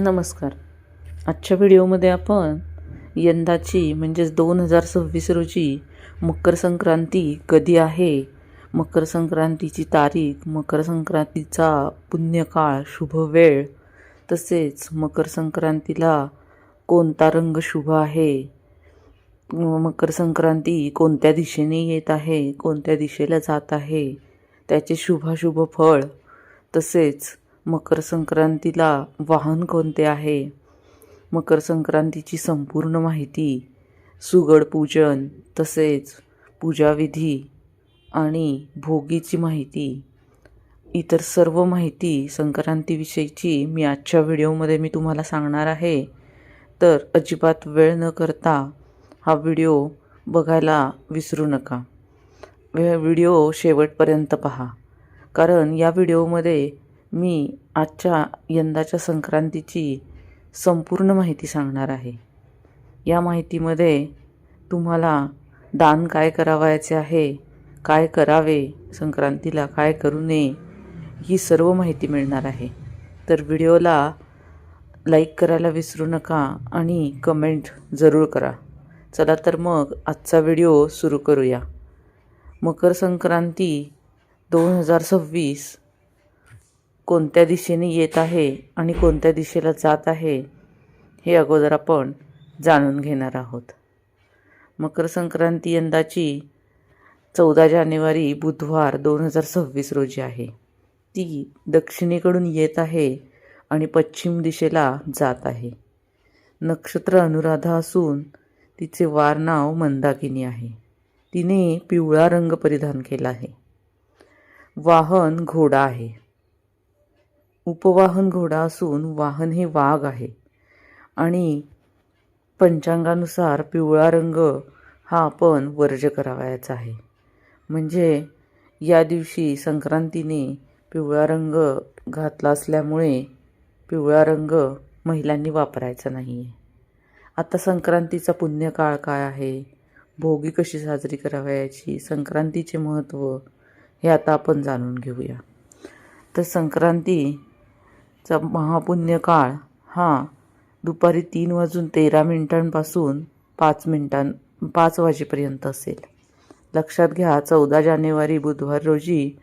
नमस्कार. आजच्या व्हिडिओमध्ये आपण यंदाची म्हणजेच दोन हजार सव्वीस रोजी मकर संक्रांती कधी आहे? मकर संक्रांतीची तारीख मकर संक्रांतीचा पुण्यकाळ शुभ वेळ तसेच मकर संक्रांतीला कोणता रंग शुभ आहे? मकर संक्रांती कोणत्या दिशेने येत आहे? कोणत्या दिशेला जात आहे? त्याचे शुभाशुभ फळ तसेच मकर संक्रांतीला वाहन कोणते आहे? मकर संक्रांतीची संपूर्ण माहिती सुगड पूजन तसेच पूजाविधी आणि भोगीची माहिती इतर सर्व माहिती संक्रांतीविषयीची मी आजच्या व्हिडिओमध्ये मी तुम्हाला सांगणार आहे. तर अजिबात वेळ न करता हा व्हिडिओ बघायला विसरू नका. व्हिडिओ शेवटपर्यंत पहा. कारण या व्हिडिओमध्ये मी आजच्या यंदाच्या संक्रांतीची संपूर्ण माहिती सांगणार आहे. या माहितीमध्ये तुम्हाला दान काय करावायचे आहे काय करावे संक्रांतीला काय करू नये ही सर्व माहिती मिळणार आहे. तर व्हिडिओला लाईक करायला विसरू नका आणि कमेंट जरूर करा. चला तर मग आजचा व्हिडिओ सुरू करूया. मकर संक्रांती दोन हजार सव्वीस कोणत्या दिशेने येत आहे आणि कोणत्या दिशेला जात आहे हे अगोदर आपण जाणून घेणार आहोत. मकर संक्रांती यंदाची चौदा जानेवारी बुधवार दोन हजार सव्वीस रोजी आहे. ती दक्षिणेकडून येत आहे आणि पश्चिम दिशेला जात आहे. नक्षत्र अनुराधा असून तिचे वार नाव मंदाकिनी आहे. तिने पिवळा रंग परिधान केला आहे. वाहन घोडा आहे. उपवाहन घोडा असून वाहन हे वाघ आहे. आणि पंचांगानुसार पिवळा रंग हा आपण वर्ज करावायचा आहे. म्हणजे या दिवशी संक्रांतीने पिवळा रंग घातला असल्यामुळे पिवळा रंग महिलांनी वापरायचा नाही आहे आता संक्रांतीचा पुण्यकाळ काय आहे? भोगी कशी साजरी करावयाची? संक्रांतीचे महत्त्व हे आता आपण जाणून घेऊया. तर संक्रांती चा महापुण्य काळ हा. दुपारी तीन वाजून तेरा मिनिटांपासून पाच मिनिटां पाच वाजेपर्यंत असेल. लक्षात घ्या चौदा जानेवारी बुधवार रोजी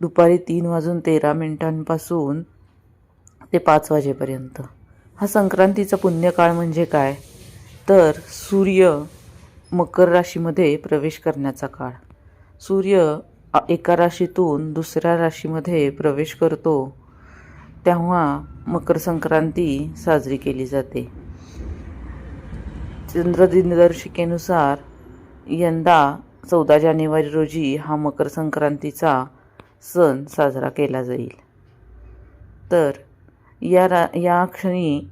दुपारी तीन वाजून तेरा मिनिटांपासून ते पाच वाजेपर्यंत. हा संक्रांतीचा पुण्यकाळ म्हणजे काय? तर सूर्य मकर राशीमध्ये प्रवेश करण्याचा काळ. सूर्य एका राशीतून दुसऱ्या राशीमध्ये प्रवेश करतो. तेव्हा मकर संक्रांती साजरी केली जाते. चंद्रदिनदर्शिकेनुसार यंदा चौदा जानेवारी रोजी हा मकर संक्रांतीचा सण साजरा केला जाईल. तर या रा या क्षणी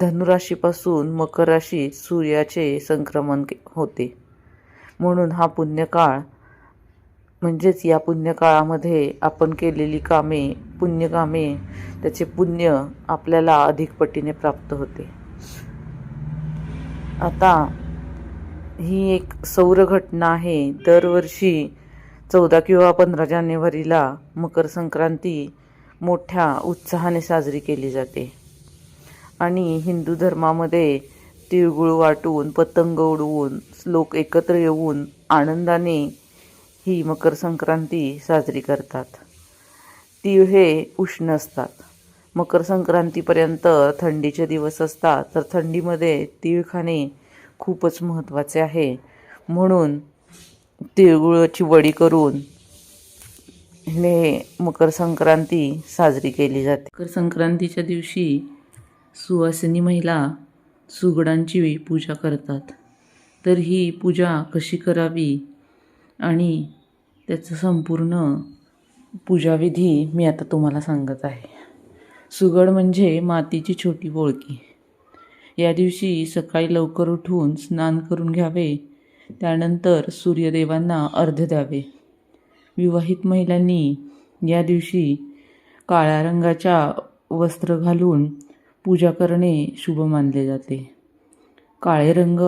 धनुराशीपासून मकर राशीत सूर्याचे संक्रमण के- होते. म्हणून हा पुण्यकाळ म्हणजेच या पुण्यकाळामध्ये आपण केलेली कामे पुण्यकामे त्याचे पुण्य आपल्याला अधिक पटीने प्राप्त होते. आता ही एक सौर घटना आहे. दरवर्षी चौदा किंवा पंधरा जानेवारीला मकर संक्रांती मोठ्या उत्साहाने साजरी केली जाते. आणि हिंदू धर्मामध्ये तिळगुळ वाटून पतंग उडवून लोक एकत्र येऊन आनंदाने ही मकर संक्रांती साजरी करतात. तीळ हे उष्ण असतात. मकर संक्रांतीपर्यंत थंडीचे दिवस असतात तर थंडीमध्ये तीळ खाणे खूपच महत्त्वाचे आहे. म्हणून तिळगुळाची वडी करून हे मकर संक्रांती साजरी केली जाते. मकर संक्रांतीच्या दिवशी सुवासिनी महिला सुगडांची पूजा करतात. तर ही पूजा कशी करावी आणि त्याचं संपूर्ण पूजाविधी मी आता तुम्हाला सांगत आहे. सुगड म्हणजे मातीची छोटी बोळकी. या दिवशी सकाळी लवकर उठून स्नान करून घ्यावे त्यानंतर सूर्यदेवांना अर्ध द्यावे. विवाहित महिलांनी या दिवशी काळ्या रंगाच्या वस्त्र घालून पूजा करणे शुभ मानले जाते. काळे रंग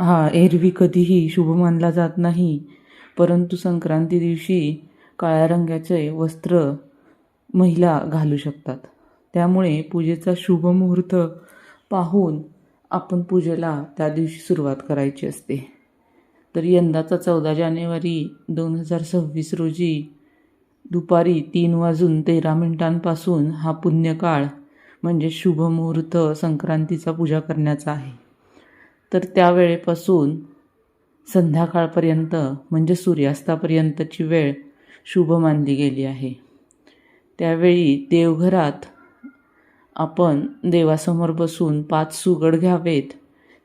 हा एरवी कधीही शुभ मानला जात नाही. परंतु संक्रांती दिवशी काळ्या रंगाचे वस्त्र महिला घालू शकतात. त्यामुळे पूजेचा शुभ मुहूर्त पाहून आपण पूजेला त्या दिवशी सुरुवात करायची असते. तर यंदाचा चौदा जानेवारी दोन हजार सव्वीस रोजी दुपारी तीन वाजून तेरा मिनिटांपासून हा पुण्यकाळ म्हणजे शुभ मुहूर्त संक्रांतीचा पूजा करण्याचा आहे. तर त्यावेळेपासून संध्याकाळपर्यंत म्हणजे सूर्यास्तापर्यंतची वेळ शुभ मानली गेली आहे. त्यावेळी देवघरात आपण देवासमोर बसून पाच सुगड घ्यावेत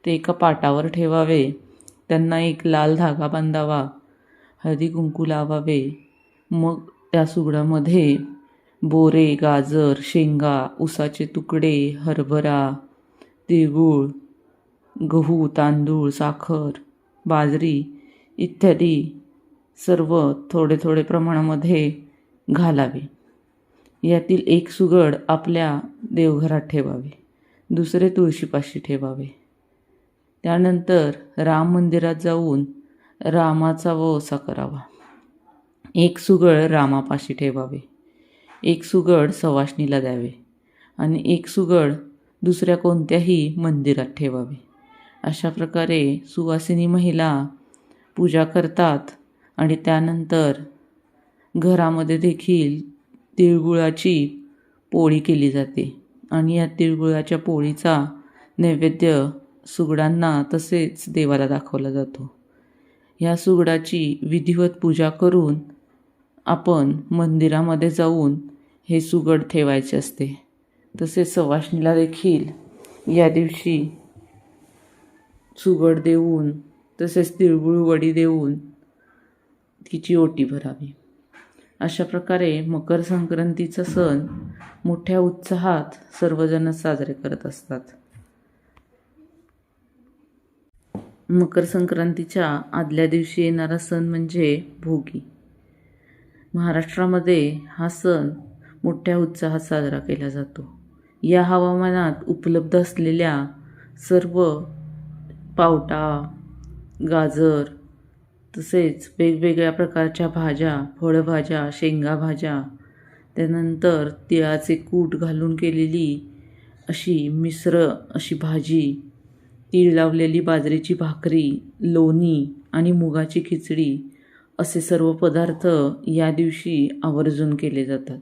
ते एका पाटावर ठेवावे त्यांना एक लाल धागा बांधावा हळदी कुंकू लावावे मग त्या सुगडामध्ये बोरे गाजर शेंगा उसाचे तुकडे हरभरा तिळगूळ गहू तांदूळ साखर बाजरी इत्यादी सर्व थोडे थोडे प्रमाणामध्ये घालावे. यातील एक सुगड आपल्या देवघरात ठेवावे. दुसरे तुळशीपाशी ठेवावे. त्यानंतर राम मंदिरात जाऊन रामाचा वसा करावा. एक सुगड रामापाशी ठेवावे. एक सुगड सवाष्णीला द्यावे. आणि एक सुगड दुसऱ्या कोणत्याही मंदिरात ठेवावे. अशा प्रकारे सुवासिनी महिला पूजा करतात आणि त्यानंतर घरामध्ये देखील तिळगुळाची पोळी केली जाते. आणि या तिळगुळाच्या पोळीचा नैवेद्य सुगडांना तसेच देवाला दाखवला जातो. ह्या सुगडाची विधिवत पूजा करून आपण मंदिरामध्ये जाऊन हे सुगड ठेवायचे असते. तसेच सवाष्णीला देखील या दिवशी सुगड देऊन तसेच तिळगुळ वडी देऊन तिची ओटी भरावी. अशा प्रकारे मकर संक्रांतीचा सण मोठ्या उत्साहात सर्वजण साजरे करत असतात. मकर संक्रांतीच्या आदल्या दिवशी येणारा सण म्हणजे भोगी. महाराष्ट्रामध्ये हा सण मोठ्या उत्साहात साजरा केला जातो. या हवामानात उपलब्ध असलेल्या सर्व पावटा गाजर तसेच वेगवेगळ्या प्रकारच्या भाज्या फळभाज्या शेंगा भाज्या त्यानंतर तिळाचे कूट घालून केलेली अशी मिश्र अशी भाजी तीळ लावलेली बाजरीची भाकरी लोणी आणि मुगाची खिचडी असे सर्व पदार्थ या दिवशी आवर्जून केले जातात.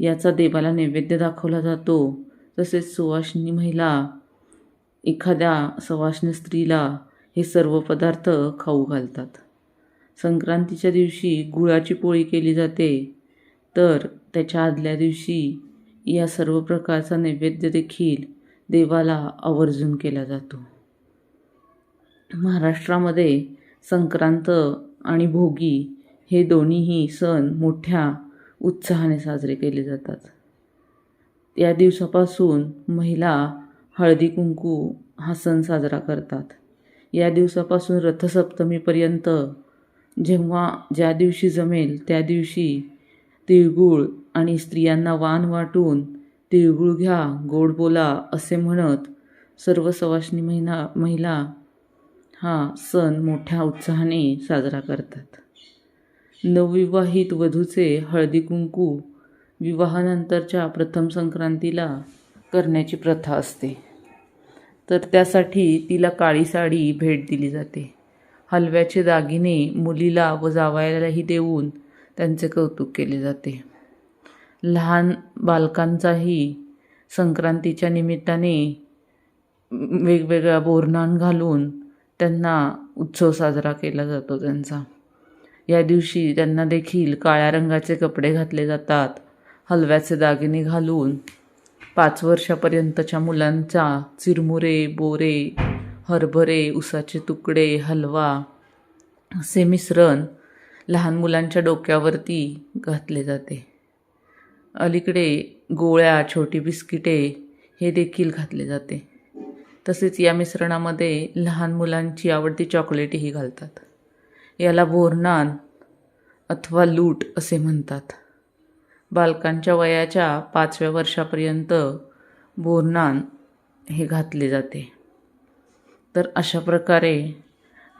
याचा देवाला नैवेद्य दाखवला जातो. तसेच सुवासिनी महिला एखाद्या सवाष्ण स्त्रीला हे सर्व पदार्थ खाऊ घालतात. संक्रांतीच्या दिवशी गुळाची पोळी केली जाते. तर त्याच्या आदल्या दिवशी या सर्व प्रकारचा नैवेद्य देखील देवाला आवर्जून केला जातो. महाराष्ट्रामध्ये संक्रांत आणि भोगी हे दोन्हीही सण मोठ्या उत्साहाने साजरे केले जातात. या दिवसापासून महिला हळदी कुंकू हा सण साजरा करतात. या दिवसापासून रथसप्तमीपर्यंत जेव्हा ज्या दिवशी जमेल त्या दिवशी तिळगूळ आणि स्त्रियांना वाण वाटून तिळगुळ घ्या गोड बोला असे म्हणत सर्व सवाष्णी महिना महिला हा सण मोठ्या उत्साहाने साजरा करतात. नवविवाहित वधूचे हळदी कुंकू विवाहानंतरच्या प्रथम संक्रांतीला करण्याची प्रथा असते. तर त्यासाठी तिला काळी साडी भेट दिली जाते. हलव्याचे दागिने मुलीला व जावायलाही देऊन त्यांचे कौतुक केले जाते. लहान बालकांचाही संक्रांतीच्या निमित्ताने वेगवेगळ्या बोरणान घालून त्यांना उत्सव साजरा केला जातो त्यांचा. या दिवशी त्यांना देखील काळ्या रंगाचे कपडे घातले जातात. हलव्याचे दागिने घालून पाच वर्षापर्यंतच्या मुलांचा चिरमुरे बोरे हरभरे उसाचे तुकडे हलवा असे मिश्रण लहान मुलांच्या डोक्यावरती घातले जाते. अलीकडे गोळ्या छोटी बिस्किटे हे देखील घातले जाते. तसेच या मिश्रणामध्ये लहान मुलांची आवडती चॉकलेटही घालतात. याला बोरनान अथवा लूट असे म्हणतात. बालकांच्या वयाच्या पाचव्या वर्षापर्यंत बोरनान हे घातले जाते. तर अशा प्रकारे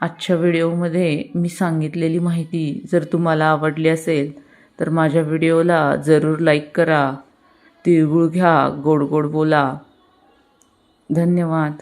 आजच्या व्हिडिओमध्ये मी सांगितलेली माहिती जर तुम्हाला आवडली असेल तर माझ्या व्हिडिओला जरूर लाईक करा तिळगुळ घ्या गोड गोड बोला. धन्यवाद.